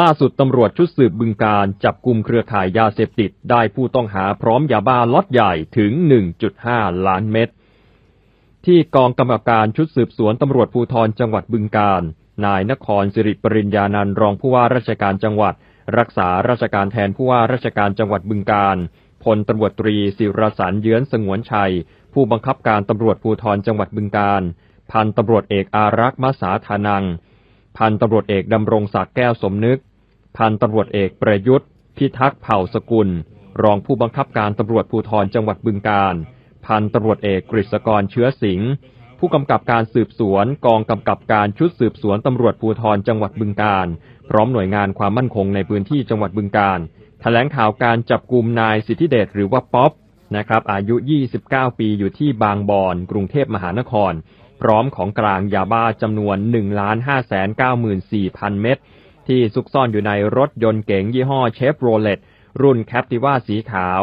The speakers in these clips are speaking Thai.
ล่าสุดตำรวจชุดสืบบึงการจับกลุ่มเครือข่ายยาเสพติดได้ผู้ต้องหาพร้อมยาบ้าล็อตใหญ่ถึง 1.5 ล้านเม็ด ที่กองกำกับการชุดสืบสวนตำรวจภูธรจังหวัดบึงการ นายนครสิริปริญญานันรองผู้ว่าราชการจังหวัด รักษาราชการแทนผู้ว่าราชการจังหวัดบึงการพลตำรวจตรีศิรสันเยื้อนสงวนชัย ผู้บังคับการตำรวจภูธรจังหวัดบึงการ พันตำรวจเอกอารักษ์มสาธานัง พันตำรวจเอกดำรงศักดิ์แก้วสมนึก พันตำรวจเอกประยุทธ์ พิทักษ์เผ่าสกุล รองผู้บังคับการตำรวจภูธรจังหวัดบึงการ พันตำรวจเอกกฤษกรเชื้อสิงห์ผู้กำกับการสืบสวนกองกำกับการชุดสืบสวนตำรวจภูธรจังหวัดบึงการ พร้อมหน่วยงานความมั่นคงในพื้นที่จังหวัดบึงการแถลงข่าวการจับกลุ่มนายสิทธิเดชหรือว่าป๊อปนะครับอายุ 29 ปีอยู่ที่บางบอน กรุงเทพมหานคร พร้อมของกลางยาบ้าจำนวน1 5 9 4 0 0 0 เม็ดที่ซุกซ่อนอยู่ในรถยนต์เก๋งยี่ห้อเชฟโรเลตรุ่นแคปติว่าสีขาว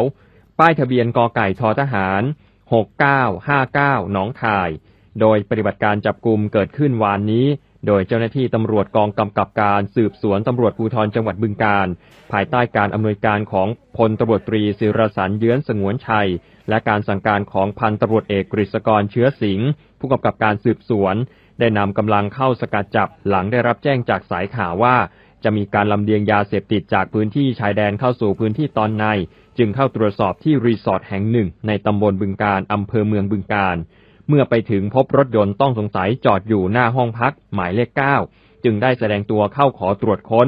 ป้ายทะเบียนกอไก่ทอทหาร 6959 หนองคาย โดยปฏิบัติการจับกลุ่มเกิดขึ้นวานนี้ โดยเจ้าหน้าที่ตำรวจกองกำกับการสืบสวนตำรวจภูธรจังหวัดบึงการ ภายใต้การอำนวยการของพลตำรวจตรีศิรสันเยื้อนสงวนชัย และการสั่งการของพันตำรวจเอกกฤษกรเชื้อสิงห์ผู้กำกับการสืบสวน ได้นำกำลังเข้าสกัดจับหลังได้รับแจ้งจากสายข่าวว่า จะมีการลำเลียงยาเสพติดจากพื้นที่ชายแดนเข้าสู่พื้นที่ตอนใน จึงเข้าตรวจสอบที่รีสอร์ทแห่งหนึ่ง ในตำบลบึงการอำเภอเมืองบึงการ เมื่อไปถึงพบรถยนต์ต้องสงสัยจอดอยู่หน้าห้องพักหมายเลข9จึงได้แสดงตัวเข้าขอตรวจค้น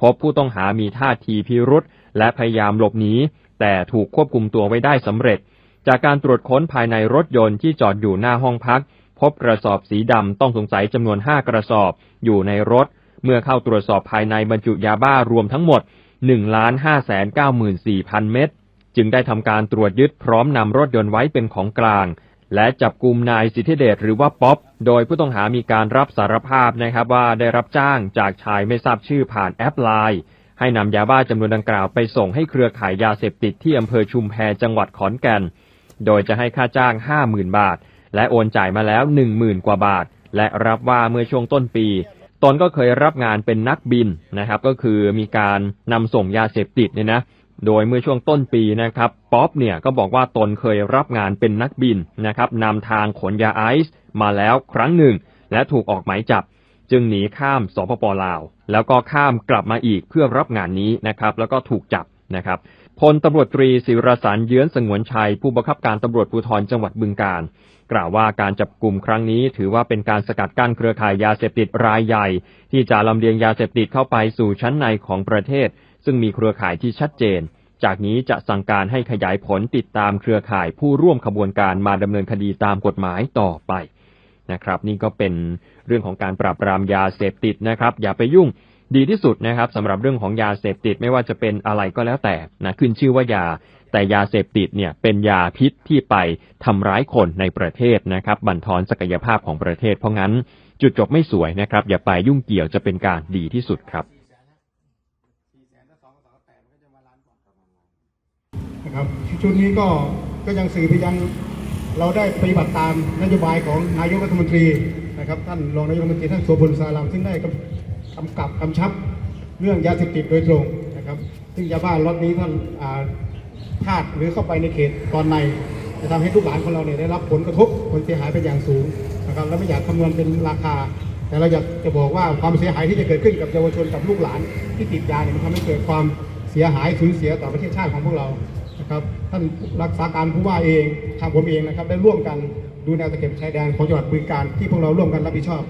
พบผู้ต้องหามีท่าทีพิรุษและพยายามหลบหนีแต่ถูกควบคุมตัวไว้ได้สำเร็จ จากการตรวจค้นภายในรถยนต์ที่จอดอยู่หน้าห้องพัก พบกระสอบสีดำต้องสงสัยจำนวน5กระสอบ อยู่ในรถ เมื่อเข้าตรวจสอบภายในบรรจุยาบ้ารวมทั้งหมด1 5 9 4 0 0 0เม็ดจึงได้ทำการตรวจยึดพร้อมนำรถยนต์ไว้เป็นของกลาง และจับกลุ่มนายสิทธิเดชหรือว่าป๊อป โดยผู้ต้องหามีการรับสารภาพนะครับว่าได้รับจ้างจากชายไม่ทราบชื่อผ่านแอปไลน์ให้นำยาบ้าจำนวนดังกล่าวไปส่งให้เครือข่ายยาเสพติดที่อำเภอชุมแพจังหวัดขอนแก่น โดยจะให้ค่าจ้าง 50,000 บาท และโอนจ่ายมาแล้ว 10,000 กว่าบาท และรับว่าเมื่อช่วงต้นปีตนก็เคยรับงานเป็นนักบินนะครับ ก็คือมีการนำส่งยาเสพติดเนี่ยนะ โดยเมื่อช่วงต้นปีนะครับป๊อปเนี่ยก็บอกว่าตนเคยรับงานเป็นนักบินนะครับนำทางขนยาไอซ์มาแล้วครั้งหนึ่ง และถูกออกหมายจับ จึงหนีข้ามสปปลาว แล้วก็ข้ามกลับมาอีกเพื่อรับงานนี้นะครับแล้วก็ถูกจับนะครับพลตำรวจตรีศิรสันเยื้อนสงวนชัย ผู้บังคับการตำรวจภูธรจังหวัดบึงการ กล่าวว่าการจับกลุ่มครั้งนี้ถือว่าเป็นการสกัดกั้นเครือข่ายยาเสพติดรายใหญ่ ที่จะลำเลียงยาเสพติดเข้าไปสู่ชั้นในของประเทศ ซึ่งมีเครือข่ายที่ชัดเจน จากนี้จะสั่งการให้ขยายผลติดตามเครือข่ายผู้ร่วมขบวนการมาดำเนินคดีตามกฎหมายต่อไปนะครับ นี่ก็เป็นเรื่องของการปราบปรามยาเสพติดนะครับ อย่าไปยุ่งดีที่สุดนะครับสำหรับเรื่องของยาเสพติดไม่ว่าจะเป็นอะไรก็แล้วแต่นะขึ้นชื่อว่ายา แต่ยาเสพติดเนี่ยเป็นยาพิษที่ไปทำร้ายคนในประเทศนะครับ บั่นทอนศักยภาพของประเทศ เพราะงั้นจุดจบไม่สวยนะครับ อย่าไปยุ่งเกี่ยวจะเป็นการดีที่สุดครับ นะ ครับชุดนี้ก็ก็ยังสื่อพยันเราได้ปฏิบัติตามนโยบายของนายกรัฐมนตรีนะครับท่านรองนายกรัฐมนตรีท่านโสพลสารัมซึ่งได้กำกับกำชับเรื่องยาเสพติดโดยตรงนะครับ ซึ่งยาบ้าล็อตนี้ท่านพลาดหรือเข้าไปในเขตตอนในจะทำให้ลูกหลานของเราเนี่ยได้รับผลกระทบผลเสียหายเป็นอย่างสูงนะครับและไม่อยากคำนวณเป็นราคา แต่เราอยากจะบอกว่าความเสียหายที่จะเกิดขึ้นกับเยาวชนกับลูกหลานที่ติดยาเนี่ยมันทำให้เกิดความเสียหายสูญเสียต่อประเทศชาติของพวกเรา ครับท่านรักษาการผู้ว่าเองทางผมเองนะครับได้ร่วมกันดูแนวตะเข็บชายแดนของจังหวัดบึงการที่พวกเราร่วมกันรับผิดชอบ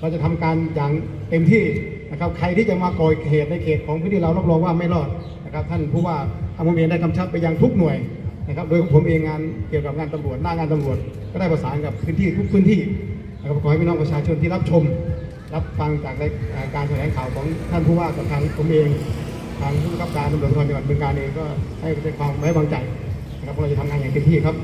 เราจะทำการอย่างเต็มที่นะครับใครที่จะมาก่อเหตุในเขตของพื้นที่เรารับรองว่าไม่รอดนะครับท่านผู้ว่าทางผมเองได้กำชับไปยังทุกหน่วยนะครับโดยผมเองงานเกี่ยวกับงานตำรวจหน้างานตำรวจ ก็ได้ประสานกับพื้นที่ทุกพื้นที่นะครับขอให้พี่น้องประชาชนที่รับชม รับฟังจากในการแถลงข่าวของท่านผู้ว่ากับทางผมเอง ทางผู้บังคับการตำรวจภูธรจังหวัดบึงการเองก็ให้ความไว้วางใจนะครับว่าเราจะทำงานอย่างเต็มที่ครับ